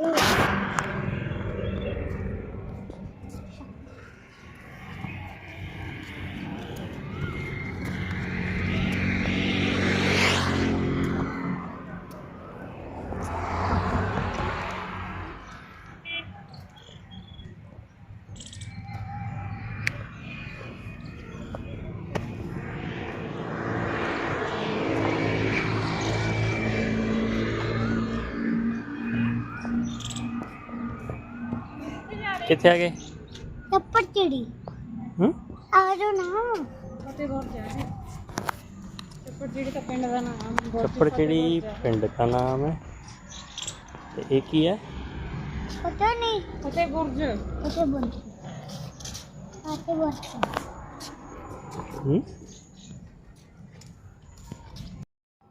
Oh. ਕਿੱਥੇ ਆ ਗਏ? ਚੱਪੜ ਚਿੜੀ। ਹੂੰ? ਆ ਜਾਓ ਨਾ। ਚੱਪੜ ਜਿਹੜੀ ਤਾਂ ਪਿੰਡ ਦਾ ਨਾਮ ਬਹੁਤ ਚੱਪੜ ਚਿੜੀ ਪਿੰਡ ਦਾ ਨਾਮ ਹੈ। ਤੇ ਇਹ ਕੀ ਹੈ? ਪਤਾ ਨਹੀਂ। ਫਤਿਹ ਬੁਰਜ। ਪਤਾ ਬੋਲ ਆਤੇ ਬੋਲ ਹੂੰ?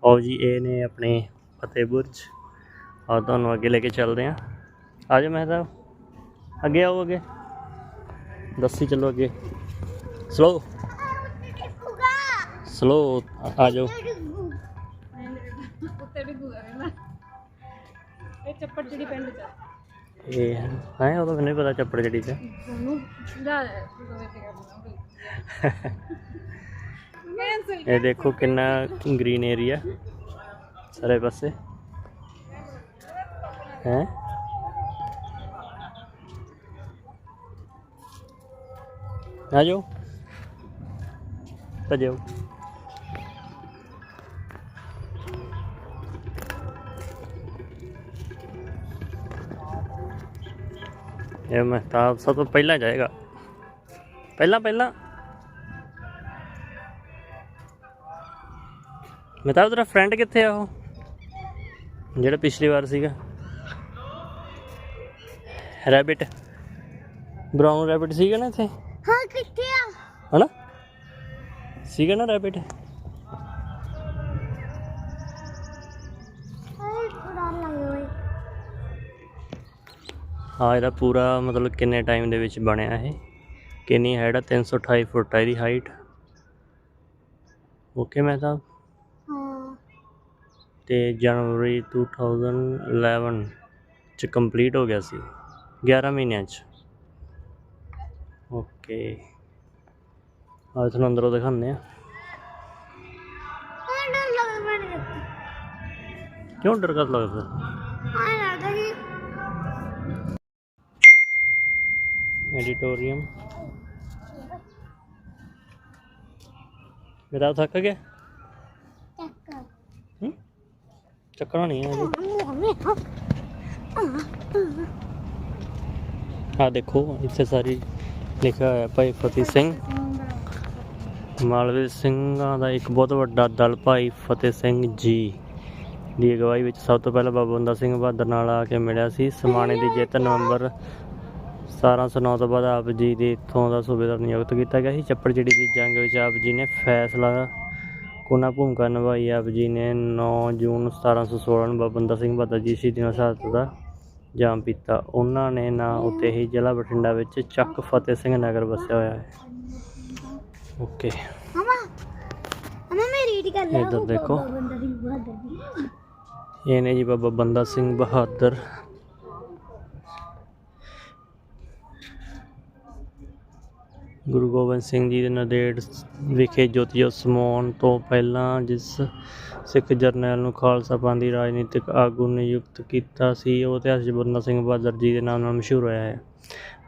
ਆਓ ਜੀ ਇਹ ਨੇ ਆਪਣੇ ਫਤਿਹ ਬੁਰਜ। ਆ ਤੁਹਾਨੂੰ ਅੱਗੇ ਲੈ ਕੇ ਚੱਲਦੇ ਆ ਆ ਜਾਓ ਮੈਂ ਤਾਂ ਅੱਗੇ ਆਓ ਅੱਗੇ। ਦੱਸੀ ਚੱਲੋ ਅੱਗੇ। ਸਲੋ ਸਲੋ ਆ ਜਾਓ। ਕੁੱਤੇ ਵੀ ਨਾ। ਇਹ ਚੱਪੜ ਜਿਹੜੀ ਪਿੰਡ ਚ ਇਹ ਹੈ, ਉਹ ਤਾਂ ਮੈਨੂੰ ਪਤਾ ਚੱਪੜ ਜੜੀ ਚ। ਤੁਹਾਨੂੰ ਜਾ ਇਹ ਦੇਖੋ ਕਿੰਨਾ ਗ੍ਰੀਨ ਏਰੀਆ ਸਾਰੇ ਪਾਸੇ। ਹੈ? ਆ ਜਾਓ ਆ ਜਾਓ ਇਹ ਮਹਿਤਾਬ ਸਭ ਤੋਂ ਪਹਿਲਾਂ ਜਾਏਗਾ ਪਹਿਲਾਂ ਪਹਿਲਾਂ ਮਹਿਤਾਬ ਤੇਰਾ ਫਰੈਂਡ ਕਿੱਥੇ ਆ ਉਹ ਜਿਹੜਾ ਪਿਛਲੀ ਵਾਰ ਸੀਗਾ ਰੈਬਿਟ ਬਰਾਊਨ ਰੈਬਿਟ ਸੀਗਾ ਨਾ ਇੱਥੇ ਹਾਂ ਕਿੱਥੇ ਆ? ਹਨਾ ਸੀਗਾ ਨਾ ਰੈਬਿਟ ਥੋੜਾ ਲੱਗੇ ਹਾਂ ਇਹਦਾ ਪੂਰਾ ਮਤਲਬ ਕਿੰਨੇ ਟਾਈਮ ਦੇ ਵਿੱਚ ਬਣਿਆ ਇਹ? ਕਿੰਨੀ ਹਾਈਟ ਆ? 328 ਫੁੱਟ ਆ ਇਹਦੀ ਹਾਈਟ ਓਕੇ ਮਹਿਤਾਬ ਹਾਂ। ਤੇ ਜਨਵਰੀ 2011 ਚ ਕੰਪਲੀਟ ਹੋ ਗਿਆ ਸੀ। 11 ਮਹੀਨਿਆਂ ਚ। ਓਕੇ ਆ ਤੁਹਾਨੂੰ ਅੰਦਰੋਂ ਦਿਖਾਉਂਦੇ ਆ ਆ ਡਰ ਲੱਗ ਮੈਨੂੰ ਕਿਉਂ ਡਰ ਕਦ ਲੱਗਦਾ ਆ ਲੱਗਦਾ ਜੀ ਐਡੀਟੋਰੀਅਮ ਮੇਰਾ ਥੱਕ ਗਿਆ ਚੱਕ ਹੂੰ ਚੱਕਣਾ ਨਹੀਂ ਲਿਖਿਆ ਹੋਇਆ ਭਾਈ ਫਤਿਹ ਸਿੰਘ। ਮਾਲਵੇ ਸਿੰਘਾਂ ਦਾ ਇੱਕ ਬਹੁਤ ਵੱਡਾ ਦਲ ਭਾਈ ਫਤਿਹ ਸਿੰਘ ਜੀ ਦੀ ਅਗਵਾਈ ਵਿੱਚ ਸਭ ਤੋਂ ਪਹਿਲਾਂ ਬਾਬਾ ਬੰਦਾ ਸਿੰਘ ਬਹਾਦਰ ਨਾਲ ਆ ਕੇ ਮਿਲਿਆ ਸੀ। ਸਮਾਣੇ ਦੀ ਜਿੱਤ ਨਵੰਬਰ 1709 ਤੋਂ ਬਾਅਦ ਆਪ ਜੀ ਦੇ ਇੱਥੋਂ ਦਾ ਸੂਬੇਦਾਰ ਨਿਯੁਕਤ ਕੀਤਾ ਗਿਆ ਸੀ। ਚੱਪੜਚਿੜੀ ਦੀ ਜੰਗ ਵਿੱਚ ਆਪ ਜੀ ਨੇ ਫੈਸਲਾ ਕੋਨਾ ਭੂਮਿਕਾ ਨਿਭਾਈ। ਆਪ ਜੀ ਨੇ 9 ਜੂਨ 1716 ਨੂੰ ਬਾਬਾ ਬੰਦਾ ਸਿੰਘ ਬਹਾਦਰ ਜੀ ਸ਼ਹੀਦੀ ਨਾਲ ਸ਼ਹਾਦਤ ਦਾ ਜਾਮ ਪੀਤਾ। ਉਹਨਾਂ ਨੇ ਨਾਂ ਉੱਤੇ ਹੀ ਜ਼ਿਲ੍ਹਾ ਬਠਿੰਡਾ ਵਿੱਚ ਚੱਕ ਫਤਿਹ ਸਿੰਘ ਨਗਰ ਵਸਿਆ ਹੋਇਆ ਹੈ। ਓਕੇ। ਮਮਾ ਮਮਾ ਮੈਂ ਰੀਡ ਕਰ ਲਿਆ ਇੱਧਰ ਦੇਖੋ। ਇਹ ਨੇ ਜੀ ਬਾਬਾ ਬੰਦਾ ਸਿੰਘ ਬਹਾਦਰ। ਗੁਰੂ ਗੋਬਿੰਦ ਸਿੰਘ ਜੀ ਦੇ ਨੰਦੇੜ ਵਿਖੇ ਜੋਤੀ ਜੋਤ ਸਮਾਉਣ ਤੋਂ ਪਹਿਲਾਂ ਜਿਸ ਸਿੱਖ ਜਰਨੈਲ ਨੂੰ ਖਾਲਸਾ ਪੰਥ ਦੀ ਰਾਜਨੀਤਿਕ ਆਗੂ ਨਿਯੁਕਤ ਕੀਤਾ ਸੀ, ਉਹ ਇਤਿਹਾਸ ਬੰਦਾ ਸਿੰਘ ਬਹਾਦਰ ਜੀ ਦੇ ਨਾਮ ਨਾਲ ਮਸ਼ਹੂਰ ਹੋਇਆ ਹੈ।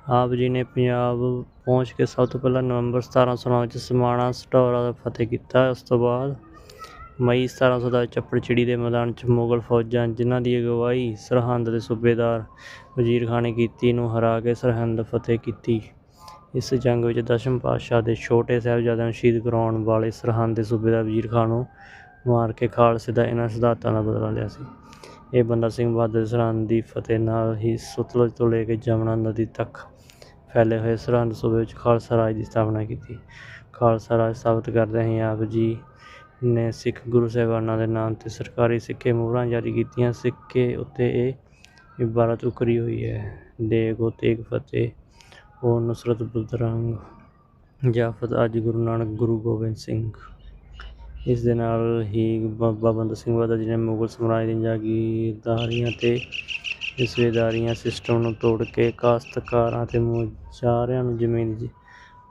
ਆਪ ਜੀ ਨੇ ਪੰਜਾਬ ਪਹੁੰਚ ਕੇ ਸਭ ਤੋਂ ਪਹਿਲਾਂ ਨਵੰਬਰ 1709 ਵਿੱਚ ਸਮਾਣਾ ਸਟੋਰਾ ਦਾ ਫਤਿਹ ਕੀਤਾ। ਉਸ ਤੋਂ ਬਾਅਦ ਮਈ 1700 ਦਾ ਚੱਪੜ ਚਿੜੀ ਦੇ ਮੈਦਾਨ 'ਚ ਮੁਗਲ ਫੌਜਾਂ ਜਿਨ੍ਹਾਂ ਦੀ ਅਗਵਾਈ ਸਰਹੰਦ ਦੇ ਸੂਬੇਦਾਰ ਵਜ਼ੀਰ ਖਾਨ ਨੇ ਕੀਤੀ ਨੂੰ ਹਰਾ ਕੇ ਸਰਹੰਦ ਫਤਿਹ ਕੀਤੀ। ਇਸ ਜੰਗ ਵਿੱਚ ਦਸ਼ਮ ਪਾਤਸ਼ਾਹ ਦੇ ਛੋਟੇ ਸਾਹਿਬਜ਼ਾਦਿਆਂ ਨੂੰ ਸ਼ਹੀਦ ਕਰਾਉਣ ਵਾਲੇ ਸਰਹੰਦ ਦੇ ਸੂਬੇਦਾਰ ਵਜ਼ੀਰ ਖਾਨ ਨੂੰ ਮਾਰ ਕੇ ਖਾਲਸੇ ਦਾ ਇਹਨਾਂ ਸਿਧਾਂਤਾਂ ਦਾ ਬਦਲਾ ਲਿਆ ਸੀ। ਇਹ ਬੰਦਾ ਸਿੰਘ ਬਹਾਦਰ ਸਰਹੰਦ ਦੀ ਫਤਿਹ ਨਾਲ ਹੀ ਸਤਲੁਜ ਤੋਂ ਲੈ ਕੇ ਜਮਨਾ ਨਦੀ ਤੱਕ ਫੈਲੇ ਹੋਏ ਸਰਹੰਦ ਸੂਬੇ ਵਿੱਚ ਖਾਲਸਾ ਰਾਜ ਦੀ ਸਥਾਪਨਾ ਕੀਤੀ। ਖਾਲਸਾ ਰਾਜ ਸਥਾਪਿਤ ਕਰਦਿਆਂ ਹੀ ਆਪ ਜੀ ਨੇ ਸਿੱਖ ਗੁਰੂ ਸਾਹਿਬਾਨਾਂ ਦੇ ਨਾਮ ਤੇ ਸਰਕਾਰੀ ਸਿੱਕੇ ਮੋਹਰਾਂ ਜਾਰੀ ਕੀਤੀਆਂ। ਸਿੱਕੇ ਉੱਤੇ ਇਹ ਇਬਾਰਤ ਉਕਰੀ ਹੋਈ ਹੈ। ਦੇਗੋ ਤੇਗ ਫਤਿਹ ਉਹ ਨੁਸਰਤ ਬੁਦਰੰਗ ਜਾਫਤ ਅੱਜ ਗੁਰੂ ਨਾਨਕ ਗੁਰੂ ਗੋਬਿੰਦ ਸਿੰਘ। ਇਸ ਦੇ ਨਾਲ ਹੀ ਬਾਬਾ ਬੰਦਾ ਸਿੰਘ ਬਹਾਦਰ ਜੀ ਨੇ ਮੁਗਲ ਸਮਰਾਜ ਦੀਆਂ ਜਾਗੀਰਦਾਰੀਆਂ ਤੇ ਇਸ ਸਿਸਟਮ ਨੂੰ ਤੋੜ ਕੇ ਕਾਸ਼ਤਕਾਰਾਂ ਤੇ ਮੁਜ਼ਾਹਰਿਆਂ ਨੂੰ ਜ਼ਮੀਨ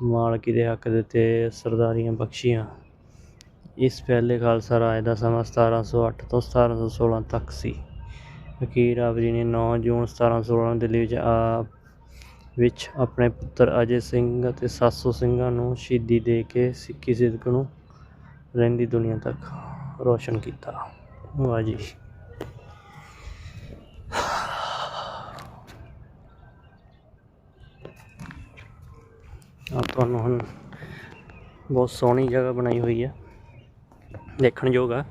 ਮਾਲਕੀ ਦੇ ਹੱਕ ਦਿੱਤੇ ਸਰਦਾਰੀਆਂ ਬਖਸ਼ੀਆਂ। ਇਸ ਪਹਿਲੇ ਖਾਲਸਾ ਰਾਜ ਦਾ ਸਮਾਂ 1708 ਤੋਂ 1716 ਤੱਕ ਸੀ। ਫਕੀਰ ਆਪ ਜੀ ਨੇ 9 ਜੂਨ 1716 ਨੂੰ ਦਿੱਲੀ ਵਿੱਚ ਆਪ ਵਿੱਚ ਆਪਣੇ ਪੁੱਤਰ ਅਜੇ ਸਿੰਘ ਅਤੇ 700 ਸਿੰਘਾਂ ਨੂੰ ਸ਼ਹੀਦੀ ਦੇ ਕੇ ਸਿੱਖੀ ਸਿਦਕ ਨੂੰ ਰਹਿੰਦੀ ਦੁਨੀਆ ਤੱਕ ਰੋਸ਼ਨ ਕੀਤਾ। ਵਾਹ ਜੀ। ਆ ਤੁਹਾਨੂੰ ਹੁਣ ਬਹੁਤ ਸੋਹਣੀ ਜਗ੍ਹਾ ਬਣਾਈ ਹੋਈ ਹੈ। ਦੇਖਣ ਯੋਗ ਆ।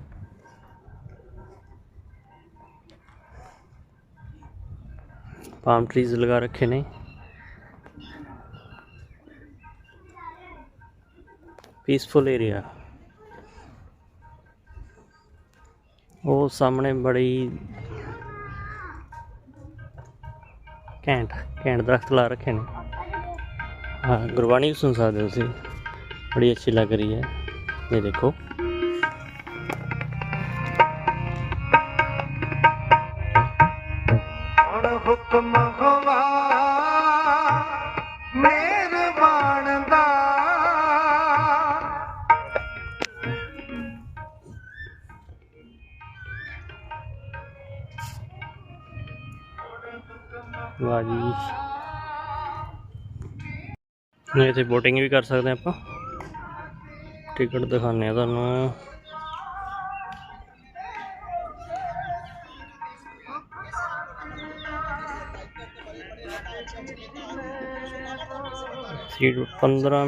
ਪਾਮ ਟਰੀਜ਼ ਲਗਾ ਰੱਖੇ ਨੇ। ਪੀਸਫੁਲ ਏਰੀਆ ਉਹ ਸਾਹਮਣੇ ਬੜੀ ਘੈਂਟ ਘੈਂਟ ਦਰਖਤ ਲਾ ਰੱਖੇ ਨੇ ਹਾਂ ਗੁਰਬਾਣੀ ਵੀ ਸੁਣ ਸਕਦੇ ਹੋ ਤੁਸੀਂ ਬੜੀ ਅੱਛੀ ਲੱਗ ਰਹੀ ਹੈ ਇਹ ਦੇਖੋ ਹੁਣ ਵਾਹ ਜੀ। ਇੱਥੇ ਬੋਟਿੰਗ ਵੀ ਕਰ ਸਕਦੇ ਆਪਾਂ। ਟਿਕਟ ਦਿਖਾਉਂਦੇ ਆ ਤੁਹਾਨੂੰ। ਸੀਟ 15